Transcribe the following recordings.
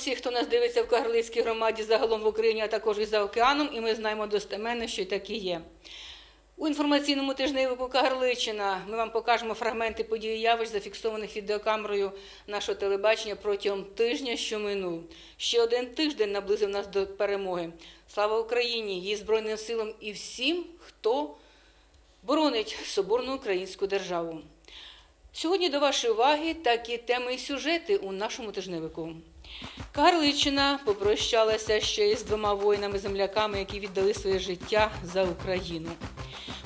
Всіх, хто нас дивиться в Кагарлицькій громаді, загалом в Україні, а також і за океаном, і ми знаємо достеменно, що й так і є. У інформаційному тижневику Кагарличина ми вам покажемо фрагменти подій явищ, зафіксованих відеокамерою нашого телебачення протягом тижня, що минув. Ще один тиждень наблизив нас до перемоги. Слава Україні, її Збройним силам і всім, хто боронить соборну українську державу. Сьогодні до вашої уваги такі теми і сюжети у нашому тижневику. Карличина попрощалася ще із двома воїнами-земляками, які віддали своє життя за Україну.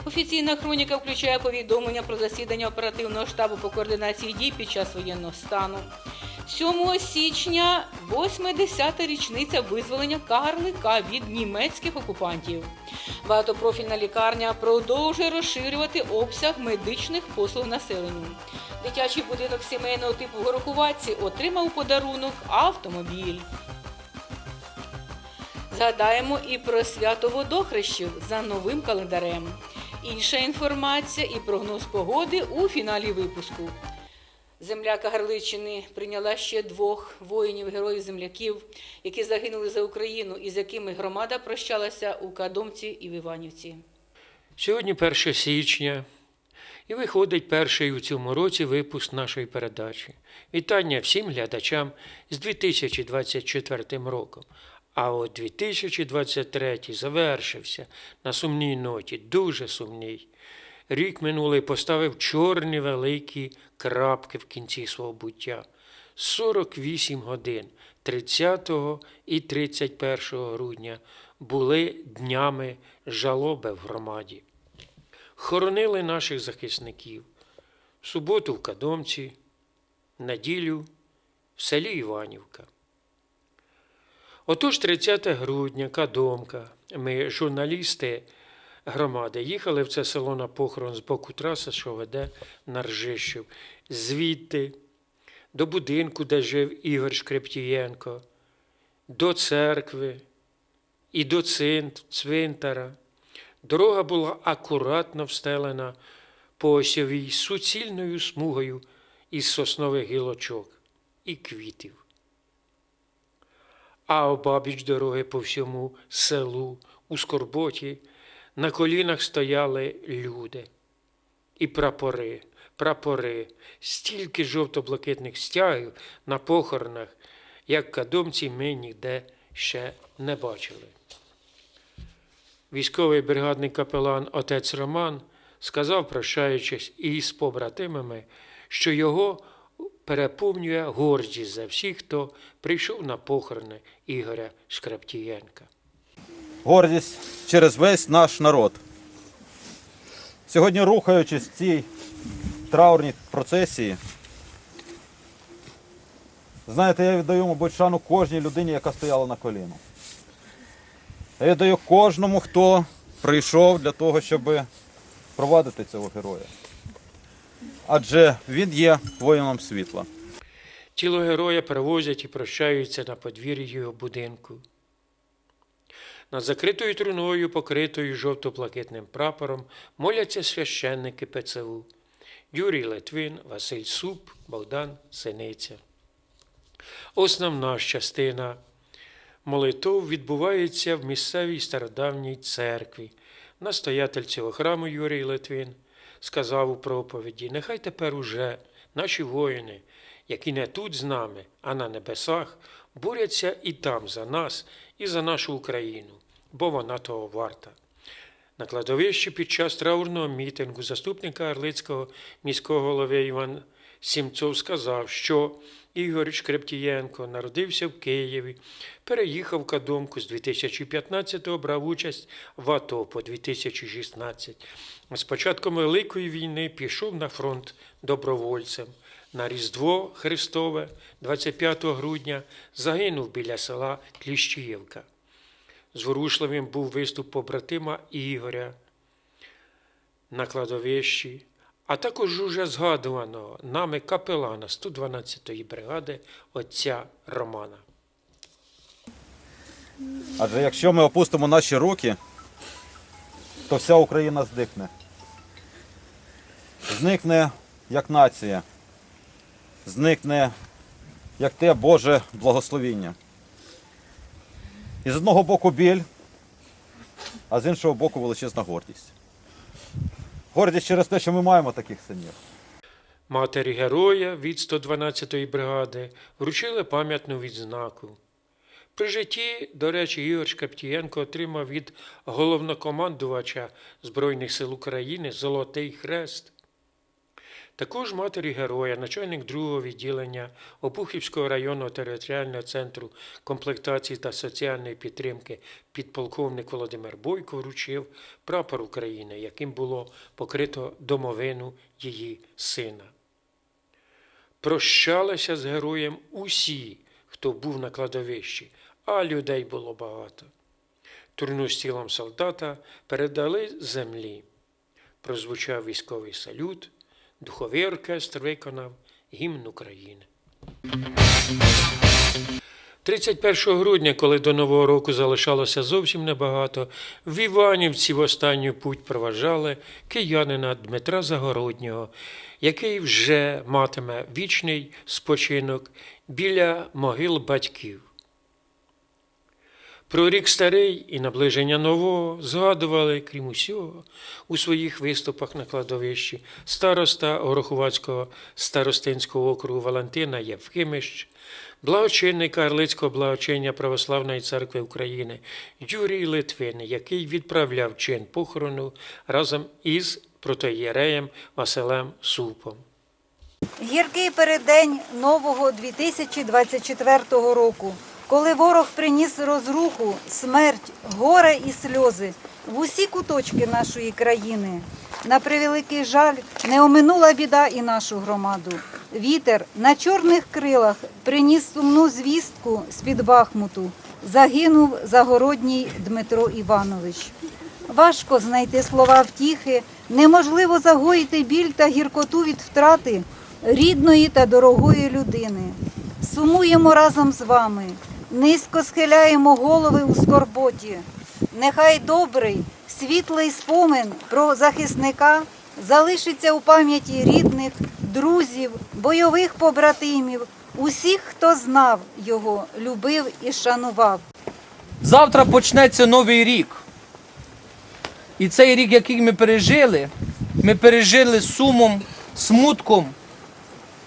Офіційна хроніка включає повідомлення про засідання оперативного штабу по координації дій під час воєнного стану. 7 січня 80-та річниця визволення Карлика від німецьких окупантів. Багатопрофільна лікарня продовжує розширювати обсяг медичних послуг населенню. Дитячий будинок сімейного типу Горохуватці отримав подарунок автомобіль. Згадаємо і про свято водохрещів за новим календарем. Інша інформація і прогноз погоди у фіналі випуску. Земля Кагарличини прийняла ще двох воїнів, героїв-земляків, які загинули за Україну і з якими громада прощалася у Кадомці і в Іванівці. Сьогодні 1 січня, і виходить перший у цьому році випуск нашої передачі. Вітання всім глядачам з 2024 роком. А от 2023 завершився на сумній ноті, дуже сумній. Рік минулий поставив чорні великі крапки в кінці свого буття. 48 годин 30 і 31 грудня були днями жалоби в громаді. Хоронили наших захисників в суботу в Кадомці, неділю в селі Іванівка. Отож, 30 грудня, Кадомка, ми, журналісти громади, їхали в це село на похорон з боку траси, що веде на Ржищів, звідти до будинку, де жив Ігор Шкрептієнко, до церкви і до цвинтара. Дорога була акуратно встелена по осьовій суцільною смугою із соснових гілочок і квітів. А обабіч дороги по всьому селу у скорботі на колінах стояли люди. І прапори, прапори, стільки жовто-блакитних стягів на похоронах, як кадомці ми ніде ще не бачили. Військовий бригадний капелан отець Роман сказав, прощаючись із побратимами, що його переповнює гордість за всіх, хто прийшов на похорони Ігоря Шкраптієнка. Гордість через весь наш народ. Сьогодні, рухаючись в цій траурній процесії, знаєте, я віддаю, мабуть, шану кожній людині, яка стояла на коліну. Я віддаю кожному, хто прийшов для того, щоб провадити цього героя. Адже він є воїном світла. Тіло героя перевозять і прощаються на подвір'ї його будинку. Над закритою труною, покритою жовто-блакитним прапором, моляться священники ПЦУ Юрій Литвин, Василь Суп, Богдан Синиця. Основна частина молитов відбувається в місцевій стародавній церкві. Настоятель цього храму Юрій Литвин сказав у проповіді: Нехай тепер уже наші воїни, які не тут з нами, а на небесах, борються і там за нас, і за нашу Україну, бо вона того варта. На кладовищі під час траурного мітингу заступника Орлицького міського голови Іван Сімцов сказав, що Ігор Шкрептієнко народився в Києві, переїхав Кадомку з 2015-го, брав участь в АТО по 2016. З початком Великої війни пішов на фронт добровольцем. На Різдво Христове 25 грудня загинув біля села Кліщіївка. Зворушливим був виступ побратима Ігоря на кладовищі, а також уже згадуваного нами капелана 112-ї бригади отця Романа. Адже якщо ми опустимо наші руки, то вся Україна здихне. Зникне як нація, зникне як те Боже благословіння. І з одного боку біль, а з іншого боку величезна гордість. Гордість через те, що ми маємо таких синів. Матері героя від 112-ї бригади вручили пам'ятну відзнаку. При житті, до речі, Ігор Шкаптієнко отримав від головнокомандувача Збройних сил України Золотий Хрест. Також матері героя, начальник другого відділення Обухівського районного територіального центру комплектації та соціальної підтримки підполковник Володимир Бойко вручив прапор України, яким було покрито домовину її сина. Прощалися з героєм усі, хто був на кладовищі, а людей було багато. Турну з тілом солдата передали землі. Прозвучав військовий салют, духовий оркестр виконав гімн України. 31 грудня, коли до Нового року залишалося зовсім небагато, в Іванівці в останню путь проважали киянина Дмитра Загороднього, який вже матиме вічний спочинок біля могил батьків. Про рік старий і наближення нового згадували, крім усього, у своїх виступах на кладовищі староста Гороховацького старостинського округу Валентина Євхимищ, благочинник Карлицького благочиння Православної церкви України Юрій Литвин, який відправляв чин похорону разом із протоєреєм Василем Супом. Гіркий переддень нового 2024 року, коли ворог приніс розруху, смерть, горе і сльози в усі куточки нашої країни. На превеликий жаль, не оминула біда і нашу громаду. Вітер на чорних крилах приніс сумну звістку з-під Бахмуту. Загинув загородній Дмитро Іванович. Важко знайти слова втіхи, неможливо загоїти біль та гіркоту від втрати рідної та дорогої людини. Сумуємо разом з вами, низько схиляємо голови у скорботі. Нехай добрий, світлий спомин про захисника залишиться у пам'яті рідних, друзів, бойових побратимів, усіх, хто знав його, любив і шанував. Завтра почнеться новий рік. І цей рік, який ми пережили, ми пережили сумом, смутком,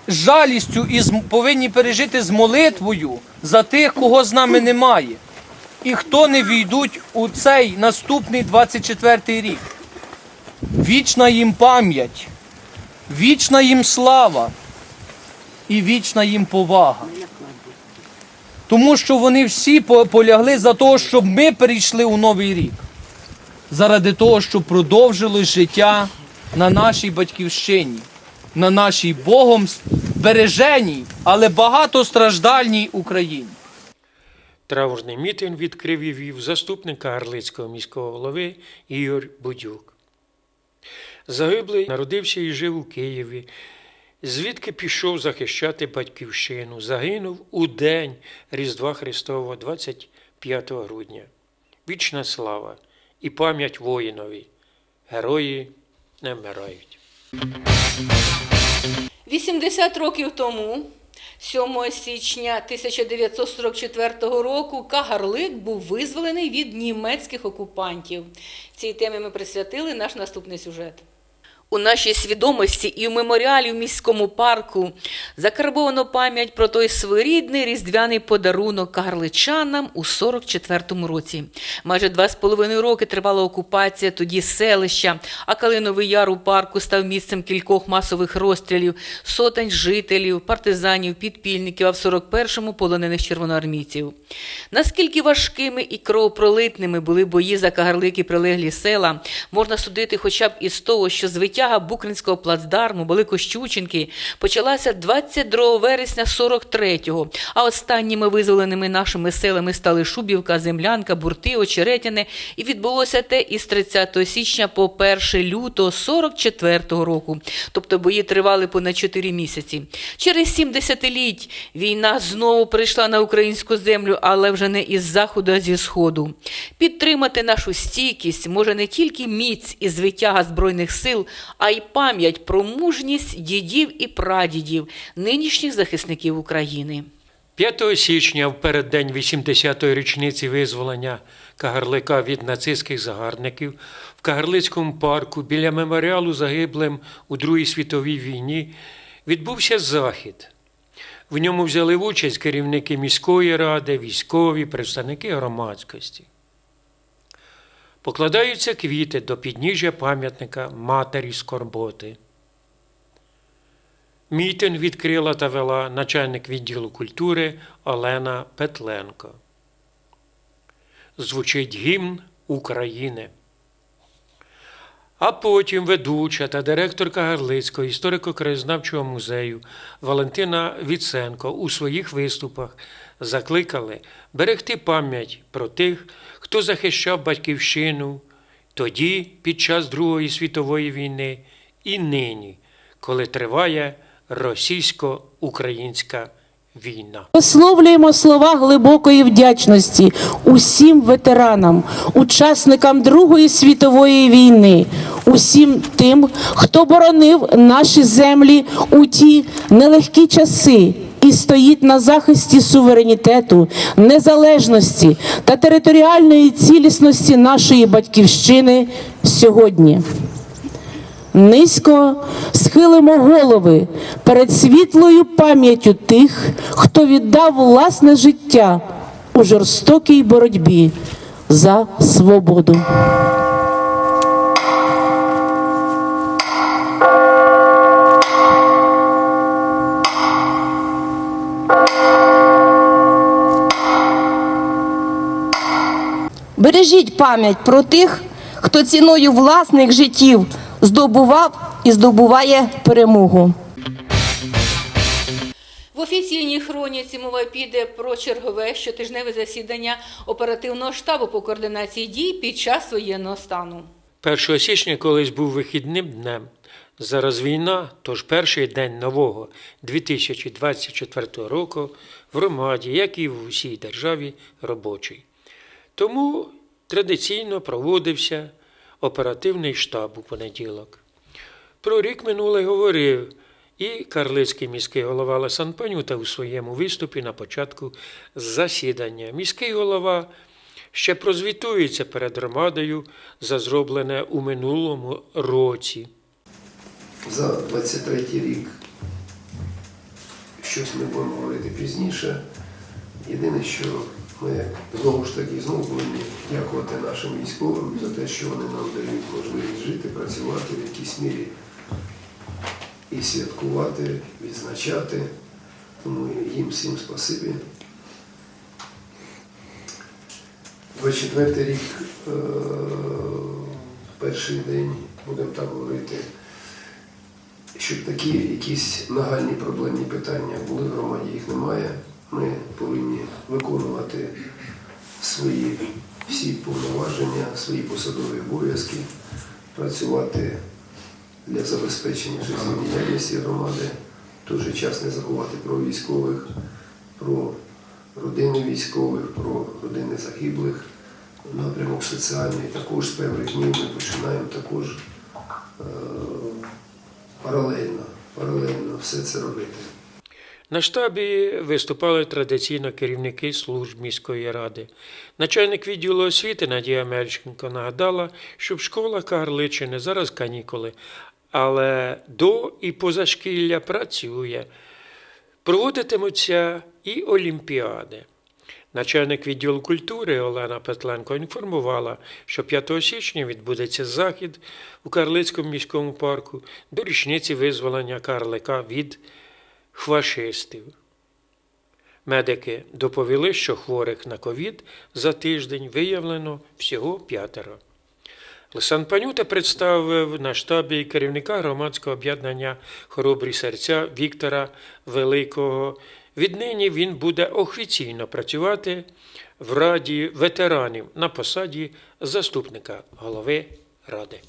жалістю і повинні пережити з молитвою за тих, кого з нами немає. І хто не війдуть у цей наступний 24 рік. Вічна їм пам'ять, вічна їм слава і вічна їм повага. Тому що вони всі полягли за того, щоб ми перейшли у новий рік. Заради того, щоб продовжилось життя на нашій батьківщині, на нашій Богом береженій, але багатостраждальній Україні. Траурний мітинг відкрив і вів заступник Гарлицького міського голови Ігор Будюк. Загиблий народився і жив у Києві, звідки пішов захищати батьківщину. Загинув у день Різдва Христового 25 грудня. Вічна слава і пам'ять воїнові. Герої не вмирають. 80 років тому, 7 січня 1944 року, Кагарлик був визволений від німецьких окупантів. Цій темі ми присвятили наш наступний сюжет. У нашій свідомості і в меморіалі в міському парку закарбовано пам'ять про той своєрідний різдвяний подарунок кагарличанам у 44-му році. Майже два з половиною роки тривала окупація тоді селища, а Калиновий Яр у парку став місцем кількох масових розстрілів, сотень жителів, партизанів, підпільників, а в 41-му полонених червоноармійців. Наскільки важкими і кровопролитними були бої за Кагарлик і прилеглі села, можна судити хоча б із того, що звитяга Букринського плацдарму Великощученки почалася 22 вересня 43-го, а останніми визволеними нашими селами стали Шубівка, Землянка, Бурти, Очеретяне, і відбулося те із 30 січня по 1 лютого 44-го року. Тобто бої тривали понад 4 місяці. Через сім десятиліть війна знову прийшла на українську землю, але вже не із заходу, а зі сходу. Підтримати нашу стійкість може не тільки міць і звитяга Збройних сил, а й пам'ять про мужність дідів і прадідів, нинішніх захисників України. 5 січня, в переддень 80-ї річниці визволення Кагарлика від нацистських загарбників, в Кагарлицькому парку біля меморіалу загиблим у Другій світовій війні відбувся захід. В ньому взяли участь керівники міської ради, військові, представники громадськості. Покладаються квіти до підніжжя пам'ятника Матері Скорботи. Мітинг відкрила та вела начальник відділу культури Олена Петленко. Звучить гімн України. А потім ведуча та директорка Гарлицького історико-краєзнавчого музею Валентина Віценко у своїх виступах закликали берегти пам'ять про тих, хто захищав батьківщину тоді, під час Другої світової війни, і нині, коли триває російсько-українська війна. Висловлюємо слова глибокої вдячності усім ветеранам, учасникам Другої світової війни, усім тим, хто боронив наші землі у ті нелегкі часи і стоїть на захисті суверенітету, незалежності та територіальної цілісності нашої батьківщини сьогодні. Низько схилимо голови перед світлою пам'яттю тих, хто віддав власне життя у жорстокій боротьбі за свободу. Бережіть пам'ять про тих, хто ціною власних життів здобував і здобуває перемогу. В офіційній хроніці мова піде про чергове щотижневе засідання оперативного штабу по координації дій під час воєнного стану. 1 січня колись був вихідним днем. Зараз війна, тож перший день нового 2024 року в громаді, як і в усій державі, робочий. Тому традиційно проводився оперативний штаб у понеділок. Про рік минулий говорив і Карлицький міський голова Лесан Панюта у своєму виступі на початку засідання. Міський голова ще прозвітується перед громадою за зроблене у минулому році. за 23 рік. Щось ми будемо говорити пізніше. Єдине, що ми знову ж таки знову повинні дякувати нашим військовим за те, що вони нам дають можливість жити, працювати в якійсь мірі і святкувати, відзначати. Тому їм всім спасибі. 24 рік, е, перший день, будемо так говорити, щоб такі якісь нагальні проблемні питання були в громаді, їх немає. Ми повинні виконувати свої всі повноваження, свої посадові обов'язки, працювати для забезпечення життєдіяльності громади, в той же час не забувати про військових, про родини військових, про родини загиблих. Напрямок соціальний також з певних днів ми починаємо також е, паралельно, паралельно все це робити. На штабі виступали традиційно керівники служб міської ради. Начальник відділу освіти Надія Мельченко нагадала, що в школах Кагарличини зараз канікули, але до і позашкілля працює. Проводитимуться і олімпіади. Начальник відділу культури Олена Петленко інформувала, що 5 січня відбудеться захід у Карлицькому міському парку до річниці визволення Карлика від фашистів. Медики доповіли, що хворих на ковід за тиждень виявлено всього п'ятеро. Лисан Панюта представив на штабі керівника громадського об'єднання Хоробрі серця Віктора Великого. Віднині він буде офіційно працювати в Раді ветеранів на посаді заступника голови ради.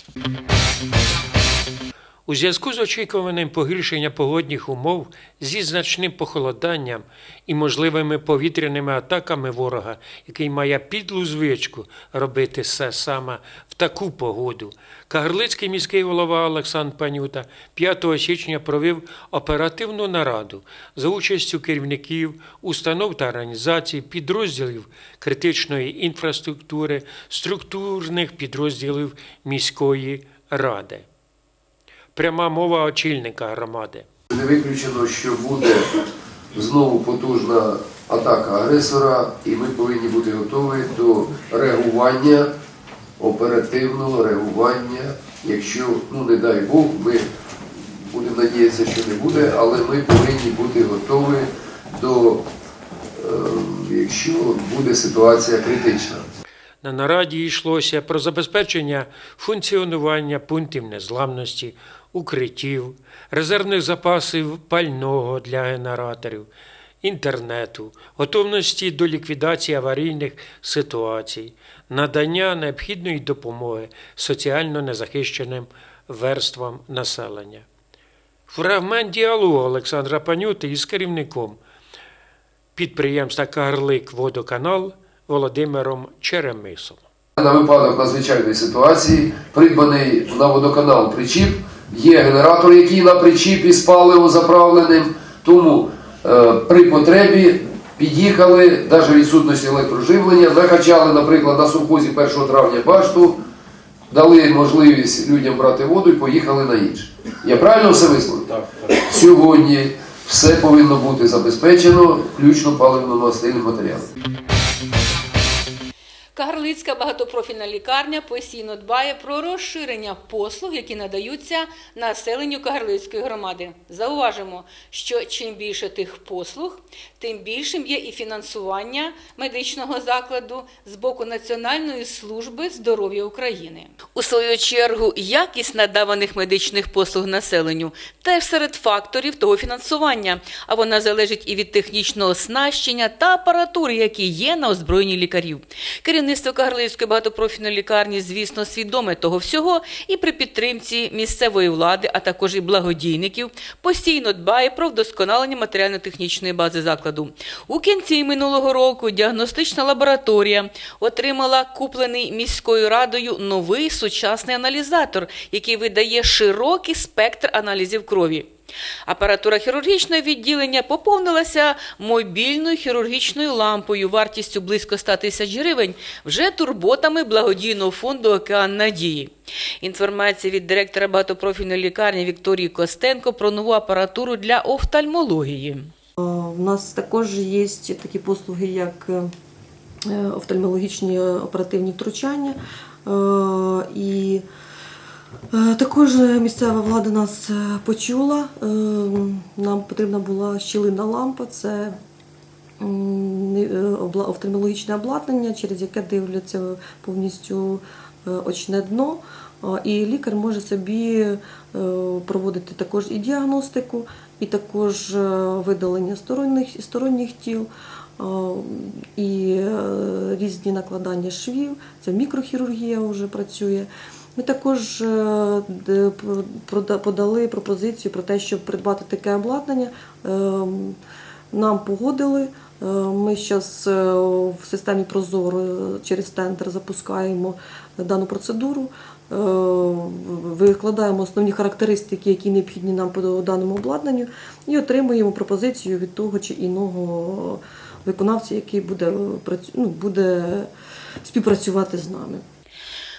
У зв'язку з очікуваним погіршенням погодних умов зі значним похолоданням і можливими повітряними атаками ворога, який має підлу звичку робити все саме в таку погоду, Кагарлицький міський голова Олександр Панюта 5 січня провів оперативну нараду за участю керівників, установ та організацій, підрозділів критичної інфраструктури, структурних підрозділів міської ради. Пряма мова очільника громади. Не виключено, що буде знову потужна атака агресора, і ми повинні бути готові до реагування, оперативного реагування. Якщо, ну не дай Бог, ми будемо надіятися, що не буде, але ми повинні бути готові до, е, якщо буде ситуація критична. На нараді йшлося про забезпечення функціонування пунктів незламності, укриттів, резервних запасів пального для генераторів, інтернету, готовності до ліквідації аварійних ситуацій, надання необхідної допомоги соціально незахищеним верствам населення. Фрагмент діалогу Олександра Панюти із керівником підприємства Карлик Водоканал Володимиром Черемисом. На випадок надзвичайної ситуації придбаний на водоканал причіп, є генератор, який на причіпі з паливом заправленим. Тому е, при потребі під'їхали, навіть відсутності електроживлення, накачали, наприклад, на совхозі 1 травня башту, дали можливість людям брати воду і поїхали на інше. Я правильно все висловив? Так, Сьогодні все повинно бути забезпечено, включно паливно-мастильним матеріалом. Кагарлицька багатопрофільна лікарня постійно дбає про розширення послуг, які надаються населенню Кагарлицької громади. Зауважимо, що чим більше тих послуг, тим більшим є і фінансування медичного закладу з боку Національної служби здоров'я України. У свою чергу, якість надаваних медичних послуг населенню теж серед факторів того фінансування, а вона залежить і від технічного оснащення та апаратури, які є на озброєнні лікарів. Керівництво Кагарлицької багатопрофільної лікарні, звісно, свідоме того всього і при підтримці місцевої влади, а також і благодійників, постійно дбає про вдосконалення матеріально-технічної бази закладу. У кінці минулого року діагностична лабораторія отримала куплений міською радою новий сучасний аналізатор, який видає широкий спектр аналізів крові. Апаратура хірургічного відділення поповнилася мобільною хірургічною лампою вартістю близько 100 тисяч гривень вже турботами благодійного фонду Океан Надії. Інформація від директора багатопрофільної лікарні Вікторії Костенко про нову апаратуру для офтальмології. У нас також є такі послуги, як е, офтальмологічні оперативні втручання. Е, І е, також місцева влада нас е, почула. Е, Нам потрібна була щілина лампа, це е, офтальмологічне обладнання, через яке дивляться повністю е, очне дно. І лікар може собі е, проводити також і діагностику, і також е, видалення сторонніх, сторонніх тіл, і е, різні накладання швів. Це мікрохірургія вже працює. Ми також е, подали пропозицію про те, щоб придбати таке обладнання. Ем, Нам погодили. Е, Ми зараз в системі Прозоро е, через тендер запускаємо дану процедуру. Е, Викладаємо основні характеристики, які необхідні нам по даному обладнанню, і отримуємо пропозицію від того чи іного виконавця, який буде, е, ну, буде співпрацювати з нами.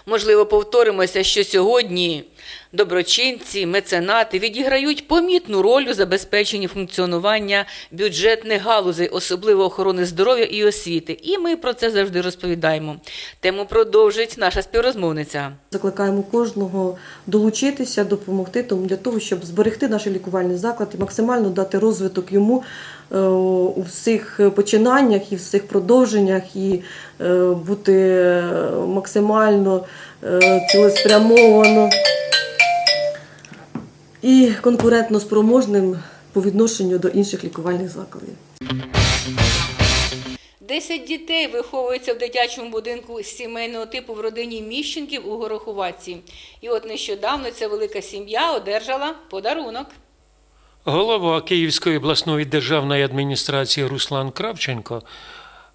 Можливо, повторимося, що сьогодні доброчинці, меценати відіграють помітну роль у забезпеченні функціонування бюджетних галузей, особливо охорони здоров'я і освіти. І ми про це завжди розповідаємо. Тему продовжить наша співрозмовниця. Закликаємо кожного долучитися, допомогти тому для того, щоб зберегти наш лікувальний заклад і максимально дати розвиток йому е, у всіх починаннях і всіх продовженнях, і е, бути максимально е, цілеспрямовано і конкурентно спроможним по відношенню до інших лікувальних закладів. Десять дітей виховуються в дитячому будинку сімейного типу в родині Міщенків у Гороховатці. І от нещодавно ця велика сім'я одержала подарунок. Голова Київської обласної державної адміністрації Руслан Кравченко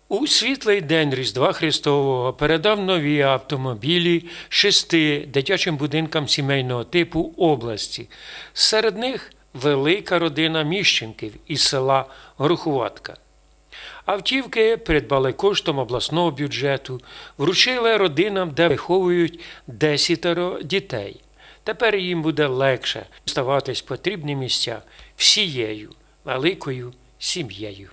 у світлий день Різдва Христового передав нові автомобілі шести дитячим будинкам сімейного типу області. Серед них велика родина Міщенків із села Горохуватка. Автівки придбали коштом обласного бюджету, вручили родинам, де виховують десятеро дітей. Тепер їм буде легше ставатись потрібні місця всією великою сім'єю.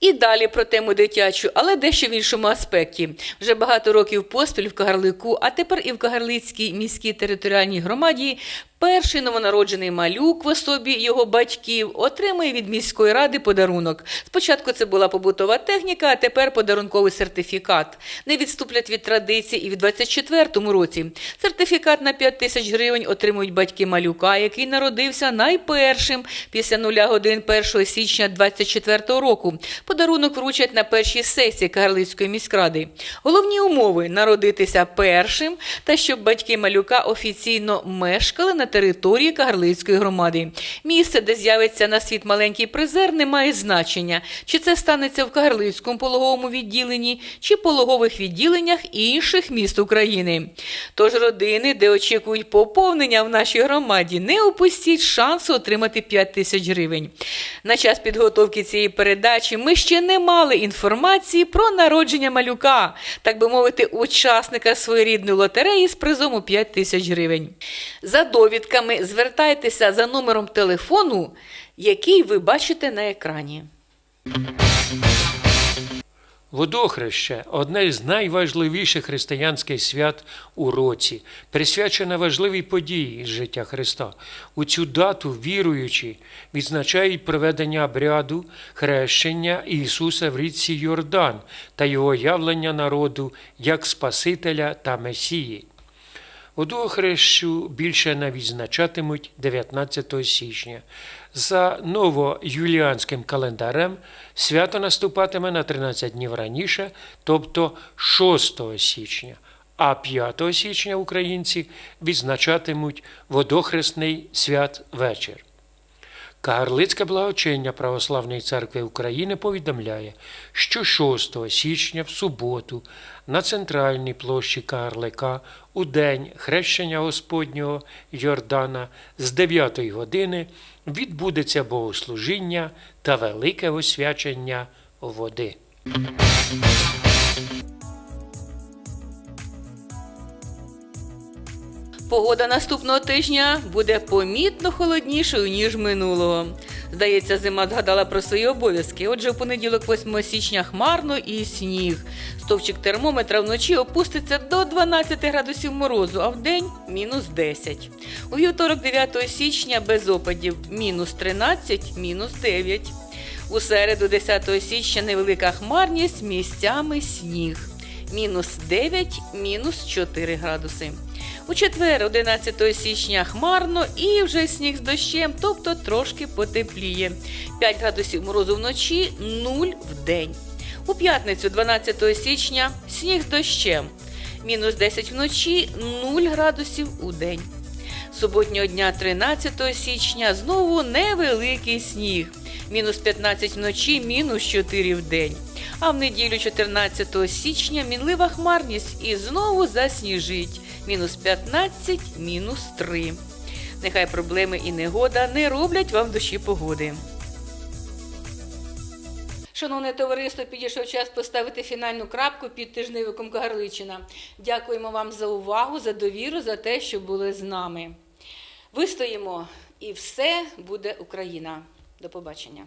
І далі про тему дитячу, але дещо в іншому аспекті. Вже багато років поспіль в Кагарлику, а тепер і в Кагарлицькій міській територіальній громаді. Перший новонароджений малюк в особі його батьків отримує від міської ради подарунок. Спочатку це була побутова техніка, а тепер подарунковий сертифікат. Не відступлять від традицій і в 24-му році. Сертифікат на 5 тисяч гривень отримують батьки малюка, який народився найпершим після нуля годин 1 січня 24-го року. Подарунок вручать на першій сесії Кагарлицької міськради. Головні умови народитися першим та щоб батьки малюка офіційно мешкали на території Кагарлицької громади. Місце, де з'явиться на світ маленький призер, не має значення, чи це станеться в Кагарлицькому пологовому відділенні, чи пологових відділеннях інших міст України. Тож родини, де очікують поповнення в нашій громаді, не упустіть шансу отримати 5 тисяч гривень. На час підготовки цієї передачі ми ще не мали інформації про народження малюка, так би мовити, учасника своєрідної лотереї з призом у 5 тисяч гривень. За довідками звертайтеся за номером телефону, який ви бачите на екрані. Водохреще одне з найважливіших християнських свят у році, присвячене важливій події із життя Христа. У цю дату віруючі відзначають проведення обряду хрещення Ісуса в річці Йордан та його явлення народу як Спасителя та Месії. Водохрещу більше не відзначатимуть 19 січня. За новоюліанським календарем свято наступатиме на 13 днів раніше, тобто 6 січня, а 5 січня українці відзначатимуть водохресний свят вечір. Кагарлицьке благочиння Православної церкви України повідомляє, що 6 січня в суботу на центральній площі Кагарлика у день хрещення Господнього Йордана з 9 години відбудеться богослужіння та велике освячення води. Погода наступного тижня буде помітно холоднішою, ніж минулого. Здається, зима згадала про свої обов'язки. Отже, в понеділок, 8 січня, хмарно і сніг. Стовпчик термометра вночі опуститься до 12 градусів морозу, а вдень мінус 10. У вівторок, 9 січня, без опадів мінус 13, мінус 9. У середу, 10 січня, невелика хмарність, місцями сніг. Мінус 9, мінус 4 градуси. У четвер, 11 січня, хмарно і вже сніг з дощем, тобто трошки потепліє. 5 градусів морозу вночі, 0 в день. У п'ятницю, 12 січня, сніг з дощем. Мінус 10 вночі, 0 градусів у день. Суботнього дня, 13 січня, знову невеликий сніг. Мінус 15 вночі, мінус 4 в день. А в неділю 14 січня мінлива хмарність і знову засніжить. Мінус 15, мінус 3. Нехай проблеми і негода не роблять вам душі погоди. Шановне товариство, підійшов час поставити фінальну крапку під тижневиком Кагарличина. Дякуємо вам за увагу, за довіру, за те, що були з нами. Вистоїмо, і все буде Україна. До побачення.